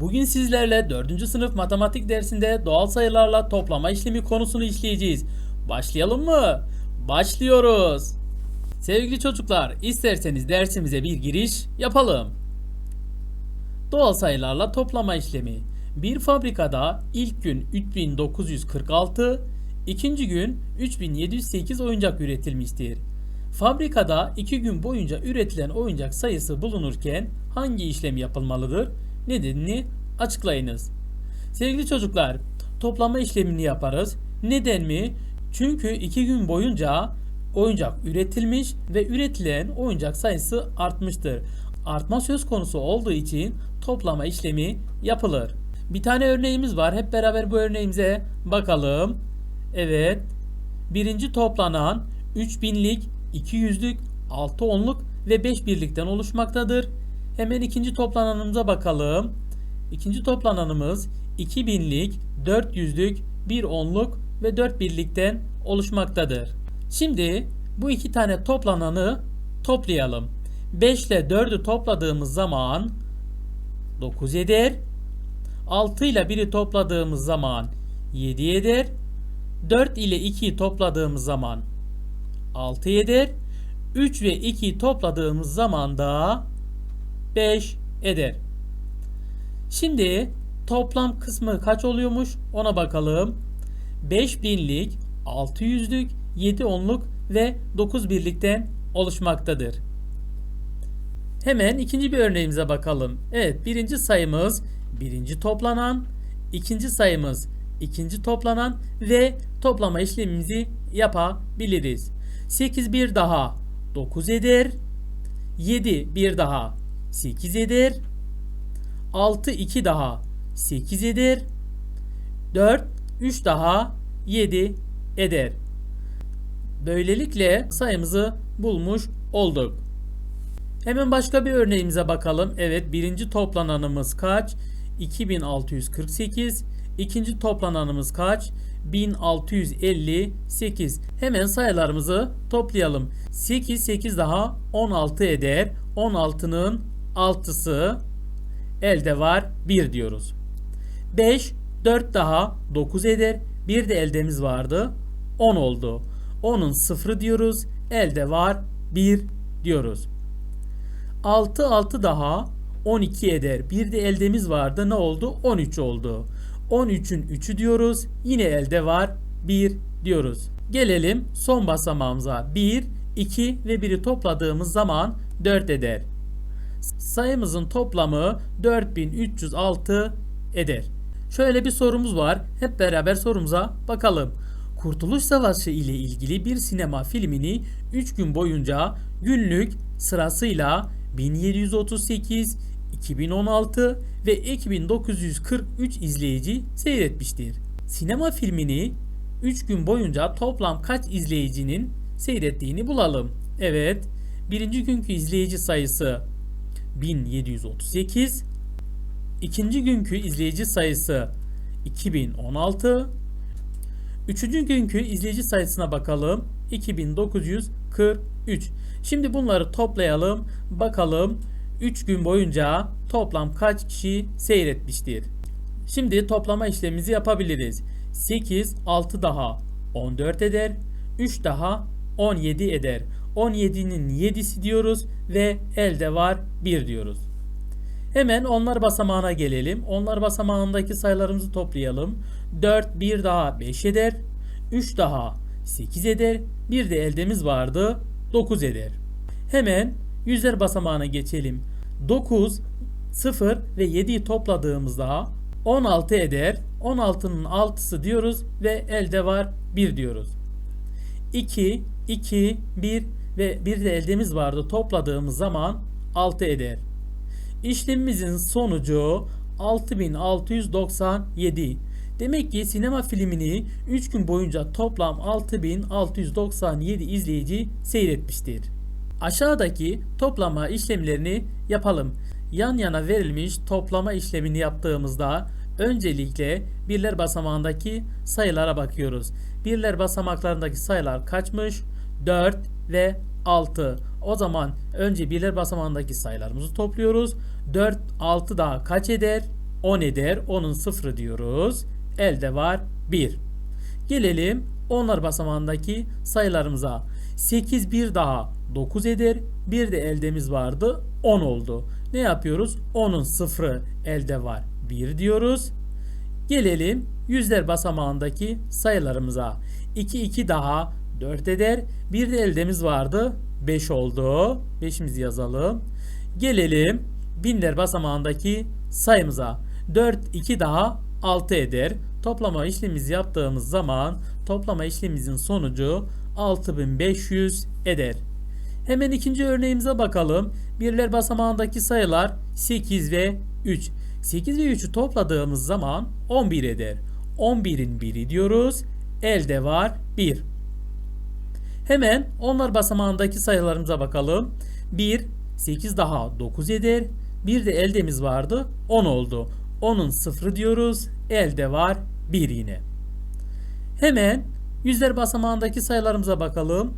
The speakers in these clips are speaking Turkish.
Bugün sizlerle 4. sınıf matematik dersinde doğal sayılarla toplama işlemi konusunu işleyeceğiz. Başlayalım mı? Başlıyoruz. Sevgili çocuklar, isterseniz dersimize bir giriş yapalım. Doğal sayılarla toplama işlemi. Bir fabrikada ilk gün 3946, ikinci gün 3708 oyuncak üretilmiştir. Fabrikada iki gün boyunca üretilen oyuncak sayısı bulunurken hangi işlem yapılmalıdır? Nedenini açıklayınız. Sevgili çocuklar, toplama işlemini yaparız. Neden mi? Çünkü iki gün boyunca oyuncak üretilmiş ve üretilen oyuncak sayısı artmıştır. Artma söz konusu olduğu için toplama işlemi yapılır. Bir tane örneğimiz var. Hep beraber bu örneğimize bakalım. Evet. Birinci toplanan 3000'lik, 200'lük, 6 onluk ve 5 birlikten oluşmaktadır. Hemen ikinci toplananımıza bakalım. İkinci toplananımız 2000'lik, 400'lük, 1 onluk ve 4 birlikten oluşmaktadır. Şimdi bu iki tane toplananı toplayalım. 5 ile 4'ü topladığımız zaman 9 eder. 6 ile 1'i topladığımız zaman 7 eder. 4 ile 2'yi topladığımız zaman 6 eder. 3 ve 2'yi topladığımız zaman da 5 eder. Şimdi toplam kısmı kaç oluyormuş ona bakalım. 5000'lik, 600'lük, 7 onluk ve 9 birlikten oluşmaktadır. Hemen ikinci bir örneğimize bakalım. Evet birinci sayımız birinci toplanan, ikinci sayımız ikinci toplanan ve toplama işlemimizi yapabiliriz. 8 bir daha 9 eder. 7 bir daha 8 eder. 6 2 daha 8 eder. 4 3 daha 7 eder. Böylelikle sayımızı bulmuş olduk. Hemen başka bir örneğimize bakalım. Evet birinci toplananımız kaç? 2648. İkinci toplananımız kaç? 1658. Hemen sayılarımızı toplayalım. 8 8 daha 16 eder. 16'nın 6'sı elde var 1 diyoruz. 5 4 daha 9 eder. Bir de eldemiz vardı. 10 oldu. 10'un 0 diyoruz. Elde var 1 diyoruz. 6 6 daha 12 eder. Bir de eldemiz vardı. Ne oldu? 13 oldu. 13'ün 3'ü diyoruz. Yine elde var 1 diyoruz. Gelelim son basamağımıza. 1, 2 ve 1'i topladığımız zaman 4 eder. Sayımızın toplamı 4306 eder. Şöyle bir sorumuz var. Hep beraber sorumuza bakalım. Kurtuluş Savaşı ile ilgili bir sinema filmini 3 gün boyunca günlük sırasıyla 1738, 2016 ve 2943 izleyici seyretmiştir. Sinema filmini 3 gün boyunca toplam kaç izleyicinin seyrettiğini bulalım. Evet, birinci günkü izleyici sayısı 1738, ikinci günkü izleyici sayısı 2016, üçüncü günkü izleyici sayısına bakalım 2943. Şimdi bunları toplayalım. Bakalım 3 gün boyunca toplam kaç kişi seyretmiştir? Şimdi toplama işlemimizi yapabiliriz. 8, 6 daha 14 eder. 3 daha 17 eder. 17'nin 7'si diyoruz ve elde var 1 diyoruz. Hemen onlar basamağına gelelim. Onlar basamağındaki sayılarımızı toplayalım. 4 1 daha 5 eder. 3 daha 8 eder. Bir de eldemiz vardı 9 eder. Hemen yüzler basamağına geçelim. 9, 0 ve 7'yi topladığımızda 16 eder. 16'nın 6'sı diyoruz ve elde var 1 diyoruz. 2, 2, 1 ve bir de eldemiz vardı topladığımız zaman 6 eder. İşlemimizin sonucu 6697. Demek ki sinema filmini 3 gün boyunca toplam 6697 izleyici seyretmiştir. Aşağıdaki toplama işlemlerini yapalım. Yan yana verilmiş toplama işlemini yaptığımızda öncelikle birler basamağındaki sayılara bakıyoruz. Birler basamaklarındaki sayılar kaçmış? 4 ve 6. O zaman önce birler basamağındaki sayılarımızı topluyoruz. 4 6 daha kaç eder? 10 eder. Onun sıfırı diyoruz. Elde var 1. Gelelim onlar basamağındaki sayılarımıza. 8 bir daha 9 eder. Bir de eldemiz vardı 10 oldu. Ne yapıyoruz? 10'un sıfırı elde var 1 diyoruz. Gelelim yüzler basamağındaki sayılarımıza. 2 2 daha 4 eder. Bir de eldemiz vardı 5 oldu. 5'imizi yazalım. Gelelim binler basamağındaki sayımıza. 4 2 daha 6 eder. Toplama işlemimizi yaptığımız zaman toplama işlemimizin sonucu 6500 eder. Hemen ikinci örneğimize bakalım. Birler basamağındaki sayılar 8 ve 3. 8 ve 3'ü topladığımız zaman 11 eder. 11'in biri diyoruz. Elde var 1. Hemen onlar basamağındaki sayılarımıza bakalım. 1, 8 daha 9 eder. Bir de eldemiz vardı 10 oldu. 10'un sıfırı diyoruz. Elde var 1 yine. Hemen yüzler basamağındaki sayılarımıza bakalım.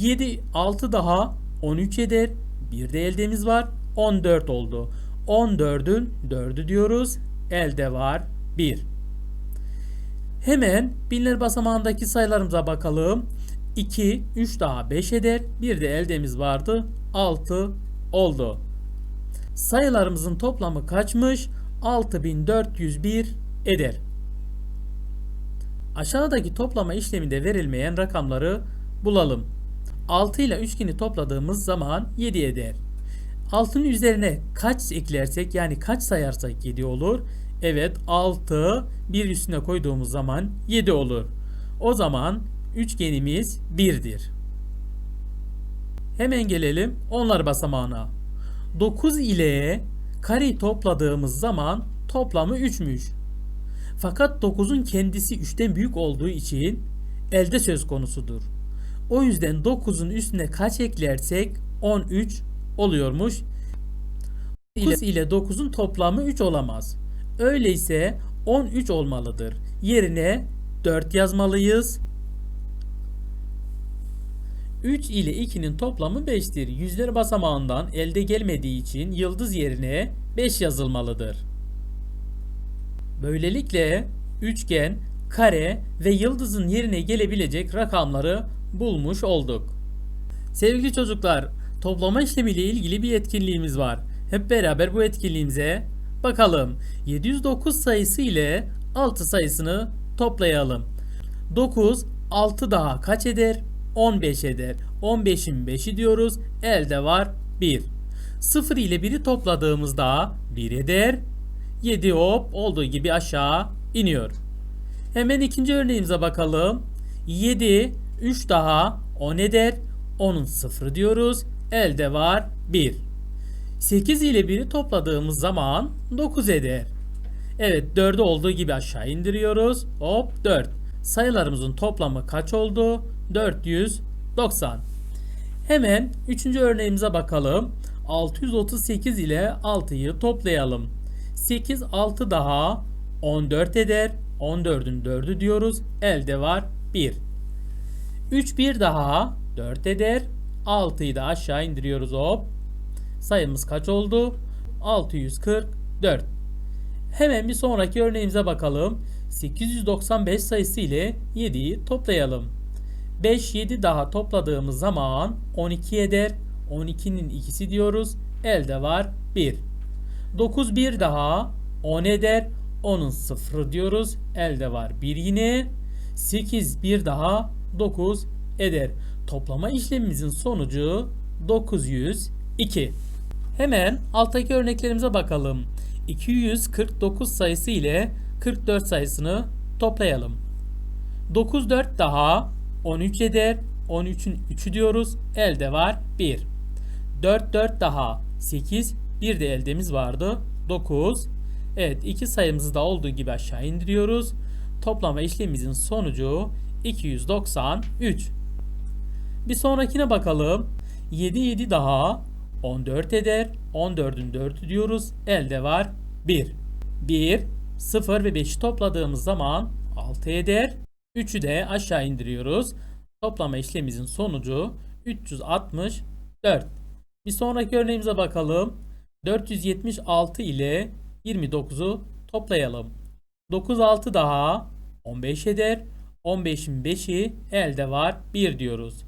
7, 6 daha 13 eder. Bir de eldemiz var 14 oldu. 14'ün 4'ü diyoruz. Elde var 1. Hemen binler basamağındaki sayılarımıza bakalım. 2, 3 daha 5 eder. Bir de eldemiz vardı. 6 oldu. Sayılarımızın toplamı kaçmış? 6401 eder. Aşağıdaki toplama işleminde verilmeyen rakamları bulalım. 6 ile üçgeni topladığımız zaman 7 eder. 6'nın üzerine kaç eklersek yani kaç sayarsak 7 olur. Evet 6 bir üstüne koyduğumuz zaman 7 olur. O zaman üçgenimiz 1'dir. Hemen gelelim onlar basamağına. 9 ile kareyi topladığımız zaman toplamı 3'müş. Fakat 9'un kendisi 3'ten büyük olduğu için elde söz konusudur. O yüzden 9'un üstüne kaç eklersek 13 oluyormuş. 9 ile 9'un toplamı 3 olamaz. Öyleyse 13 olmalıdır. Yerine 4 yazmalıyız. 3 ile 2'nin toplamı 5'tir. Yüzler basamağından elde gelmediği için yıldız yerine 5 yazılmalıdır. Böylelikle üçgen, kare ve yıldızın yerine gelebilecek rakamları bulmuş olduk. Sevgili çocuklar, toplama işlemiyle ilgili bir etkinliğimiz var. Hep beraber bu etkinliğimize bakalım. 709 sayısı ile 6 sayısını toplayalım. 9, 6 daha kaç eder? 15 eder. 15'in 5'i diyoruz. Elde var 1. 0 ile 1'i topladığımızda 1 eder. 7 hop olduğu gibi aşağı iniyor. Hemen ikinci örneğimize bakalım. 7, 3 daha 10 eder. 10'un 0 diyoruz. Elde var 1. 8 ile 1'i topladığımız zaman 9 eder. Evet 4'ü olduğu gibi aşağı indiriyoruz. Hop 4. Sayılarımızın toplamı kaç oldu? 490. Hemen 3. örneğimize bakalım. 638 ile 6'yı toplayalım. 8 6 daha 14 eder. 14'ün 4'ü diyoruz. Elde var 1. 3 bir daha 4 eder. 6'yı da aşağı indiriyoruz hop. Sayımız kaç oldu? 644. Hemen bir sonraki örneğimize bakalım. 895 sayısı ile 7'yi toplayalım. 5 7 daha topladığımız zaman 12 eder. 12'nin ikisi diyoruz. Elde var 1. 9 bir daha 10 eder. 10'un sıfırı diyoruz. Elde var 1 yine. 8 bir daha 9 eder. Toplama işlemimizin sonucu 902. Hemen alttaki örneklerimize bakalım. 249 sayısı ile 44 sayısını toplayalım. 9 4 daha 13 eder. 13'ün 3'ü diyoruz. Elde var 1. 4 4 daha 8. Bir de eldemiz vardı. 9. Evet iki sayımızı da olduğu gibi aşağı indiriyoruz. Toplama işlemimizin sonucu 293. Bir sonrakine bakalım. 7 7 daha 14 eder. 14'ün 4'ü diyoruz. Elde var 1. 1, 0 ve 5'i topladığımız zaman 6 eder. 3'ü de aşağı indiriyoruz. Toplama işlemimizin sonucu 364. Bir sonraki örneğimize bakalım. 476 ile 29'u toplayalım. 9 6 daha 15 eder. 15'in 5'i elde var 1 diyoruz.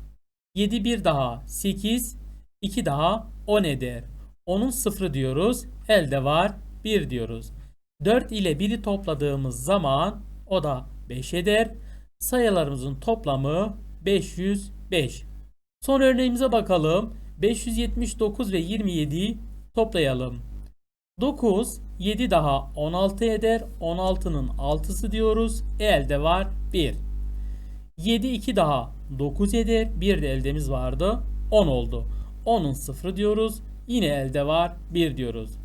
7 1 daha 8 2 daha 10 eder. 10'un 0 diyoruz. Elde var 1 diyoruz. 4 ile 1'i topladığımız zaman o da 5 eder. Sayılarımızın toplamı 505. Son örneğimize bakalım. 579 ve 27'yi toplayalım. 9, 7 daha 16 eder. 16'nın 6'sı diyoruz. Elde var 1. 7 2 daha 9 eder. Bir de eldemiz vardı. 10 oldu. 10'un 0 diyoruz. Yine elde var 1 diyoruz.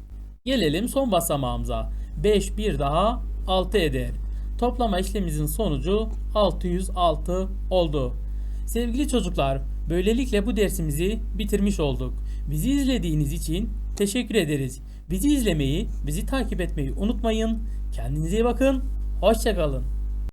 Gelelim son basamağımıza. 5 bir daha 6 eder. Toplama işlemimizin sonucu 606 oldu. Sevgili çocuklar, böylelikle bu dersimizi bitirmiş olduk. Bizi izlediğiniz için teşekkür ederiz. Bizi izlemeyi, bizi takip etmeyi unutmayın. Kendinize iyi bakın. Hoşçakalın.